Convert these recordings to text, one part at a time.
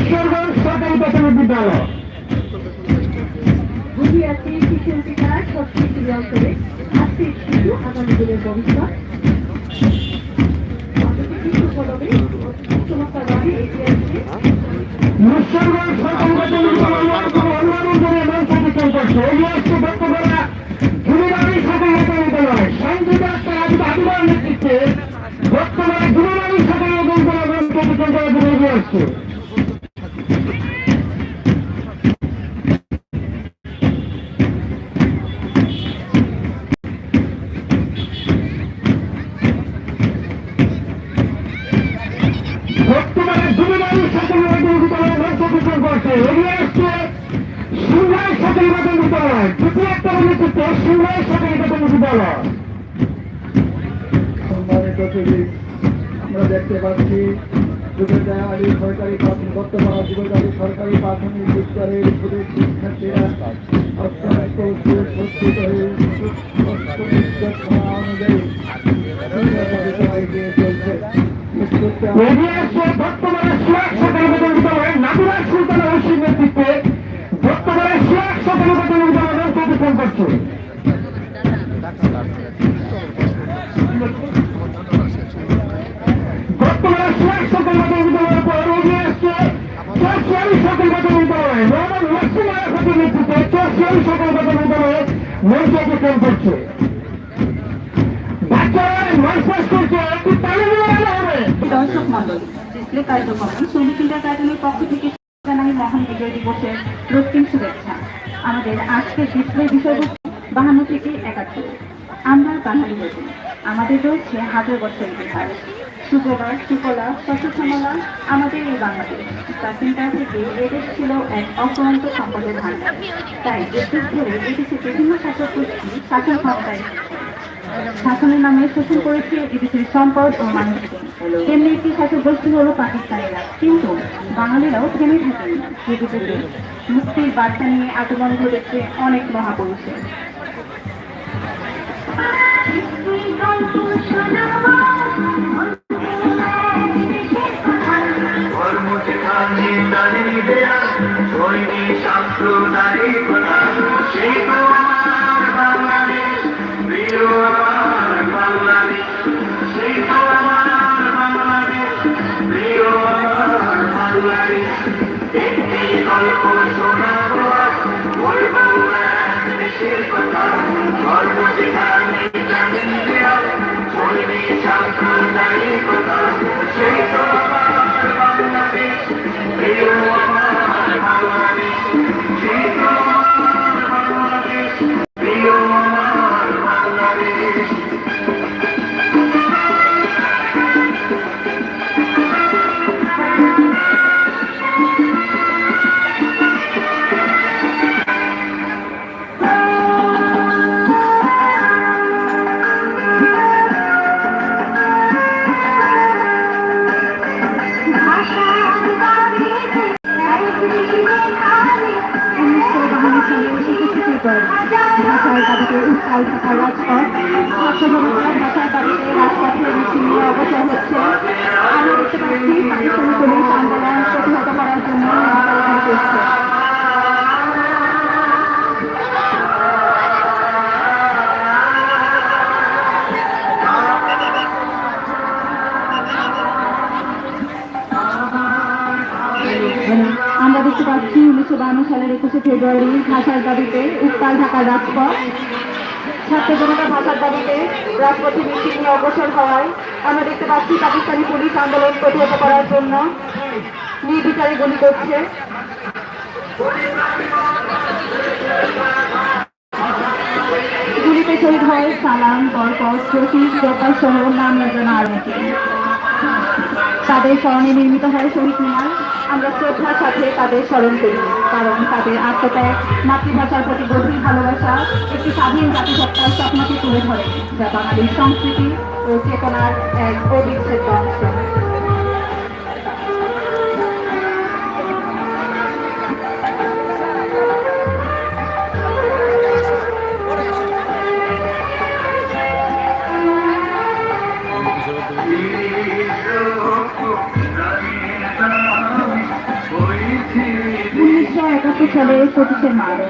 ঈশ্বরগঞ্জ সরকারি প্রাথমিক বিদ্যালয়। বুঝিয়াছি শিশু বিকাশ সবকিছু অঞ্চলে আজকে শিশু আগামী দিনের ভবিষ্যৎ। শিশু কলমে চমৎকারভাবে এগিয়ে আসছে ঈশ্বরগঞ্জ সরকারি প্রাথমিক বিদ্যালয় অন্যান্য জনের নাম প্রতিষ্ঠান করছে এগিয়ে আসছে বক্তব্যরা জুনিবাড়ি সরকারি প্রাথমিক বিদ্যালয় সংযুক্ত আদিবার নেতৃত্বে বর্তমানে জুনিবাড়ি সরকারি প্রাথমিক বিদ্যালয় প্রতিষ্ঠান করার জন্য এগিয়ে আসছে সরকারি মাধ্যমিক বিদ্যালয় তৃতীয় একটা আমরা দেখতে পাচ্ছি যুবদা আলী সরকারি বর্তমান যুবদা আলী সরকারি প্রাথমিক বিদ্যালয়ের পুরুষ শিক্ষার্থীরা অত্যন্ত হয়ে অনুযায়ী চলছে ঐশীর নেতৃত্বে বর্তমানে মাধ্যমিক বিদ্যালয় মঞ্চ প্রচার করছে। বর্তমানে সরকারি মাধ্যমিক বিদ্যালয়ের পর এগিয়ে চৌশিয়ারি সরকারি মাধ্যমিক বিদ্যালয় মোহাম্মদ ওয়াসিম আরাফাতের নেতৃত্বে সরকারি মাধ্যমিক বিদ্যালয়ে মঞ্চ প্রচার করছে। বাচ্চারা মার্চ করছে, একটি তালি হবে দর্শক মন্ডল ডিসপ্লে সৈনিক পক্ষ থেকে জানাই মহান বিজয় দিবসের রক্তিম শুভেচ্ছা। আমাদের আজকের ডিসপ্লে বিষয়বস্তু বাহান্ন থেকে একাত্তর। আমরা বাঙালি হয়েছি আমাদের রয়েছে হাজার বছর ইতিহাস। সুপ্রবার সুকলা শস্যশ্যামলা আমাদের এই বাংলাদেশ। প্রাচীনকাল থেকে এদেশ ছিল এক অফুরন্ত সম্পদের ভাণ্ডার। তাই দেশ ধরে এদেশে বিভিন্ন শাসক গোষ্ঠী শাসন ক্ষমতায় শাসনের নামে শোষণ করেছে এদেশের সম্পদ ও মানুষকে তেমনি একটি শাসক গোষ্ঠী হলো পাকিস্তানিরা। কিন্তু বাঙালিরাও থেমে থাকেনি। মুক্তির বার্তা নিয়ে আগমন ঘটেছে অনেক মহাপুরুষের। দেশের ভাষার দাবিতে উত্তাল থাকা রাজপথ। ছাত্র জনতার ভাষার দাবিতে রাজপথে মিছিল নিয়ে অবসর হচ্ছে। দেখতে পাচ্ছি উনিশশো বান্ন সালের একুশে ফেব্রুয়ারি ভাষার দাবিতে উত্তাল ঢাকার রাজপথ। ছাত্র জনতা ভাষার দাবিতে রাজপথে মিছিল নিয়ে অগ্রসর হওয়ায় আমরা দেখতে পাচ্ছি পাকিস্তানি পুলিশ আন্দোলন প্রতিহত করার জন্য নির্বিচারে গুলি করছে। গুলিতে শহীদ হয় সালাম, বরকত শফিক জব্বার সহ নাম যোজনা আরম্ভে তাদের স্মরণে নির্মিত হয় শহীদ মিনার। আমরা শ্রদ্ধার সাথে তাদের স্মরণ করি, কারণ তাদের আত্মত্যাগ, মাতৃভাষার প্রতি গভীর ভালোবাসা একটি স্বাধীন জাতিসত্তার স্বপ্নকে তুলে ধরে, যা বাঙালির সংস্কৃতি ও চেতনার এক অবিচ্ছেদ্য অংশ। ওই একাত্তর সালে পঁচিশে মার্চ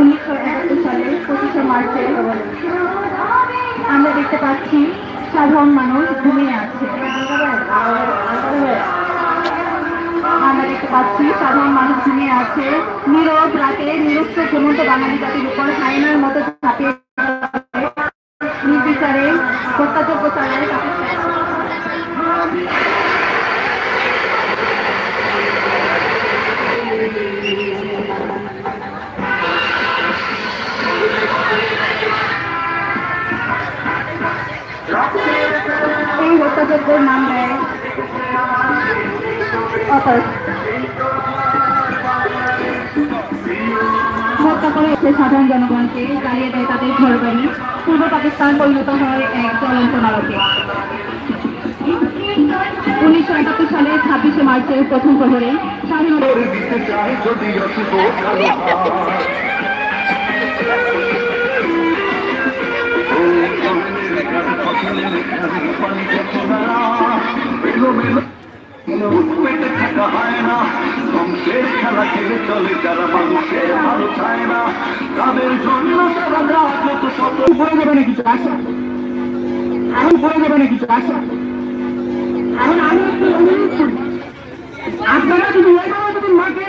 উনিশশো একাত্তর সালে পঁচিশে মার্চে আমরা দেখতে পাচ্ছি সাধারণ মানুষ ঘুমিয়ে আছে। আমরা দেখতে পাচ্ছি সাধারণ মানুষ ঘুমিয়ে আছে। নীরব রাতে নিরস্ত্র ঘুমন্ত বাঙালি জাতির উপর হাইনার মতো ঝাঁপিয়ে নির্বিচারে হত্যাযোগ্য চালায় এই হত্যাযজ্ঞের নাম দেয় হত্যা করে সাধারণ জনগণকে জ্বালিয়ে দেয় তাদের ঘর বাড়ি। পূর্ব পাকিস্তান পরিণত হয় এক জ্বলন্ত নরকে। উনিশশো একাত্তর সালে ছাব্বিশে মার্চের প্রথম প্রহরে স্বাধীনতা পেটে থাকা হয় না বংশের খেলা খেলে চলে যারা মানুষের ভালো চায় না আপনারা যদি মাকে